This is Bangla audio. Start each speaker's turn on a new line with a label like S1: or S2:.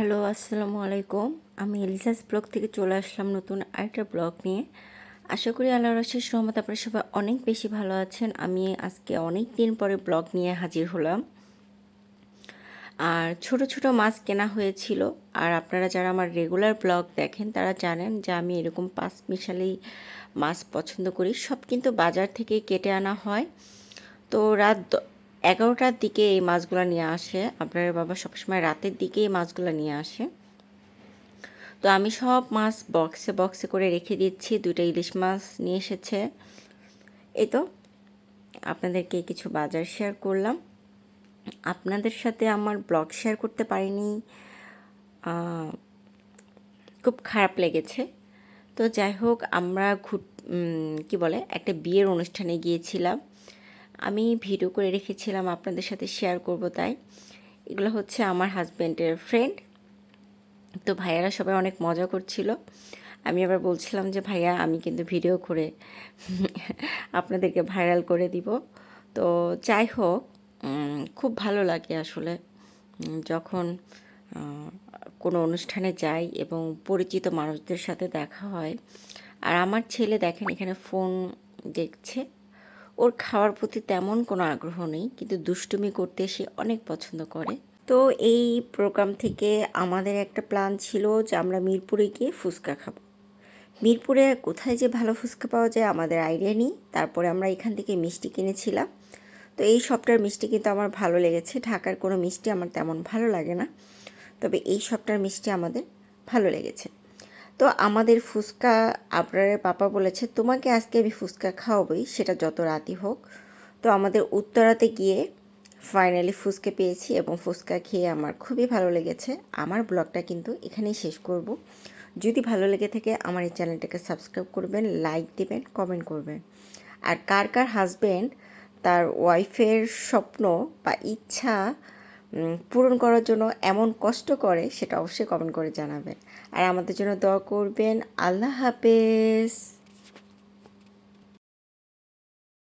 S1: হ্যালো, আসসালামু আলাইকুম। আমি এলিজাস ব্লগ থেকে চলে আসলাম নতুন আরেকটা ব্লগ নিয়ে। আশা করি আল্লাহ রশেষ রহমত আপনারা সবাই অনেক বেশি ভালো আছেন। আমি আজকে অনেক দিন পরে ব্লগ নিয়ে হাজির হলাম। আর ছোট ছোট মাছ কেনা হয়েছিল। আর আপনারা যারা আমার রেগুলার ব্লগ দেখেন, তারা জানেন যে আমি এরকম পাঁচ মিশালি মাছ পছন্দ করি। সব কিন্তু বাজার থেকে কেটে আনা হয়। তো রাত এগারোটার দিকে এই মাছগুলো নিয়ে আসে। আপনার বাবা সবসময় রাতের দিকে এই মাছগুলো নিয়ে আসে। তো আমি সব মাছ বক্সে বক্সে করে রেখে দিচ্ছি। দুটো ইলিশ মাছ নিয়ে এসেছে। এই তো আপনাদেরকে কিছু বাজার শেয়ার করলাম। আপনাদের সাথে আমার ব্লগ শেয়ার করতে পারিনি। খুব খারাপ লেগেছে। তো যাই হোক, আমরা ঘুর কি বলে, একটা বিয়ের অনুষ্ঠানে গিয়েছিলাম। আমি ভিডিও করে রেখেছিলাম, আপনাদের সাথে শেয়ার করব তাই। এগুলো হচ্ছে আমার হাজব্যান্ডের ফ্রেন্ড তো ভাইয়ারা সবাই অনেক মজা করছিল। আমি আবার বলছিলাম যে, ভাইয়া, আমি কিন্তু ভিডিও করে আপনাদেরকে ভাইরাল করে দিব। তো যাই হোক খুব ভালো লাগে আসলে। যখন কোনো অনুষ্ঠানে যাই এবং পরিচিত মানুষদের সাথে দেখা হয়। আর আমার ছেলে দেখেন এখানে ফোন দেখছে। ওর খাওয়ার প্রতি তেমন কোনো আগ্রহ নেই, কিন্তু দুষ্টুমি করতে সে অনেক পছন্দ করে। তো এই প্রোগ্রাম থেকে আমাদের একটা প্ল্যান ছিল যে আমরা মিরপুরে গিয়ে ফুচকা খাব। মিরপুরে কোথায় যে ভালো ফুচকা পাওয়া যায় আমাদের আইডিয়া নেই, তারপরে আমরা এখান থেকে মিষ্টি কিনেছিলাম। তো এই সবটার মিষ্টি কিন্তু আমার ভালো লেগেছে, ঢাকার কোনো মিষ্টি আমার তেমন ভালো লাগে না। তবে এই সবটার মিষ্টি আমাদের ভালো লেগেছে। তো আমাদের ফুচকা আবরারের পাপা বলেছে, তোমাকে আজকে আমি ফুচকা খাওয়াবই, সেটা যত রাতই হোক। তো আমাদের উত্তরাতে গিয়ে ফাইনালি ফুচকা পেয়েছি এবং ফুচকা খেয়ে আমার খুবই ভালো লেগেছে। আমার ব্লগটা কিন্তু এখানেই শেষ করব। যদি ভালো লেগে থাকে, আমার এই চ্যানেলটাকে সাবস্ক্রাইব করবেন লাইক দেবেন কমেন্ট করবেন। আর কার কার হাজব্যান্ড তার ওয়াইফের স্বপ্ন বা ইচ্ছা পূরণ করার জন্য এমন কষ্ট করে, সেটা অবশ্যই কমেন্ট করে জানাবেন। আর আমাদের জন্য দোয়া করবেন। আল্লাহ হাফেজ।